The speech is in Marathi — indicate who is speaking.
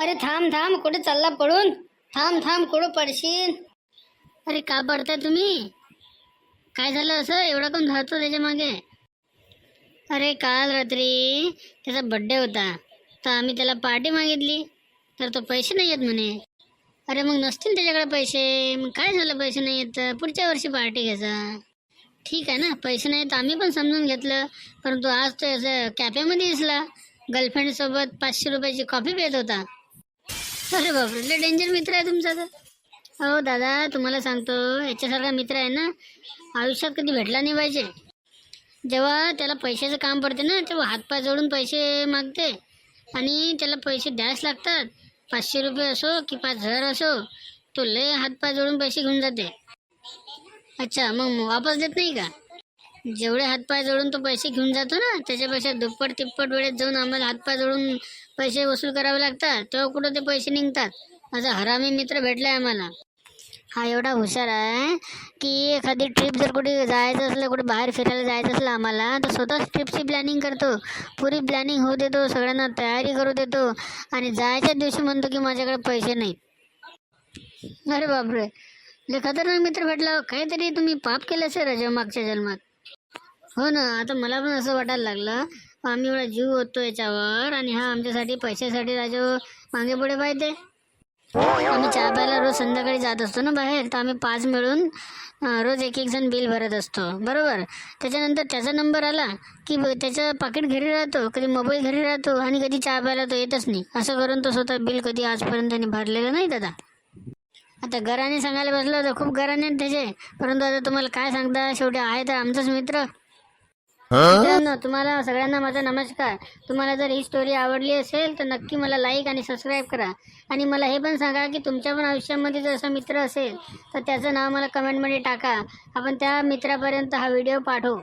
Speaker 1: अरे थांब थांब कुठे चालला पळून? थांब थांब कुठं पडशील? अरे का पडताय तुम्ही? काय झालं असं? एवढा कोण धावतो त्याच्यामागे? अरे काल रात्री त्याचा बड्डे होता. तर आम्ही त्याला पार्टी मागितली. तर तो पैसे नाही येत म्हणे. अरे मग नसतील त्याच्याकडे पैसे? मग काय झालं पैसे नाही येत? पुढच्या वर्षी पार्टी घ्यायचा. ठीक आहे ना पैसे नाही तर आम्ही पण समजून घेतलं. परंतु आज तो असं कॅफेमध्ये दिसला. गर्लफ्रेंडसोबत पाचशे रुपयाची कॉफी पित होता. अरे बापरे लय डेंजर मित्र आहे तुमचा तर. हो दादा तुम्हाला सांगतो याच्यासारखा मित्र आहे ना आयुष्यात कधी भेटला नाही पाहिजे. जेव्हा त्याला पैशाचं काम पडते ना तेव्हा हातपाय जोडून पैसे मागते. आणि त्याला पैसे द्यायच लागतात. पाचशे रुपये असो की पाच हजार असो तो लय हातपाय जोडून पैसे घेऊन जाते. अच्छा मग वापस देत नाही का? जेवढे हातपाय जोडून तो पैसे घेऊन जातो ना त्याच्यापेक्षा दुप्पट तिप्पट वेळेत जाऊन आम्हाला हातपाय जोडून पैसे वसूल करावे लागतात. तेव्हा कुठं ते पैसे निघतात? असा हरामी मित्र भेटलाय आम्हाला. हा एवढा हुशार आहे की एखादी ट्रिप जर कुठे जायचं असलं कुठे बाहेर फिरायला जायचं असलं आम्हाला तर स्वतःच ट्रिपची प्लॅनिंग करतो. पुरी प्लॅनिंग होऊ देतो सगळ्यांना तयारी करू देतो आणि जायच्या दिवशी म्हणतो की माझ्याकडे पैसे नाहीत अरे बापरे! लय खतरनाक मित्र भेटला काहीतरी तुम्ही पाप केलं असेल राजा मागच्या जन्मात. हो ना आता मला पण असं वाटायला लागलं आम्ही एवढा जीव होतो याच्यावर आणि हा आमच्यासाठी पैशासाठी राजा मागे पुढे पाहिजे आम्ही चहा प्यायला रोज संध्याकाळी जात असतो ना बाहेर तर आम्ही पाच मिळून रोज एक एक जण बिल भरत असतो. बरोबर? त्याच्यानंतर त्याचा नंबर आला की ब- त्याचं पाकिट घरी राहतो कधी मोबाईल घरी राहतो आणि कधी चहा प्यायला तो येतच नाही. असं करून तो स्वतः बिल कधी आजपर्यंत त्यांनी भरलेलं नाही दादा. आता घराने सांगायला बसलं तर खूप घराने त्याचे परंतु आता तुम्हाला काय सांगता शेवटी आहे तर आमचाच मित्र. मित्रांनो तुम्हाला सगळ्यांना माझा नमस्कार. तुम्हाला जर ही स्टोरी आवडली असेल तर नक्की मला लाईक आणि सबस्क्राईब करा. आणि मला हे पण सांगा की तुमच्या पण आयुष्यामध्ये जर असा मित्र असेल तर त्याचं नाव मला कमेंटमध्ये टाका. आपण त्या मित्रापर्यंत हा व्हिडिओ पाठवू.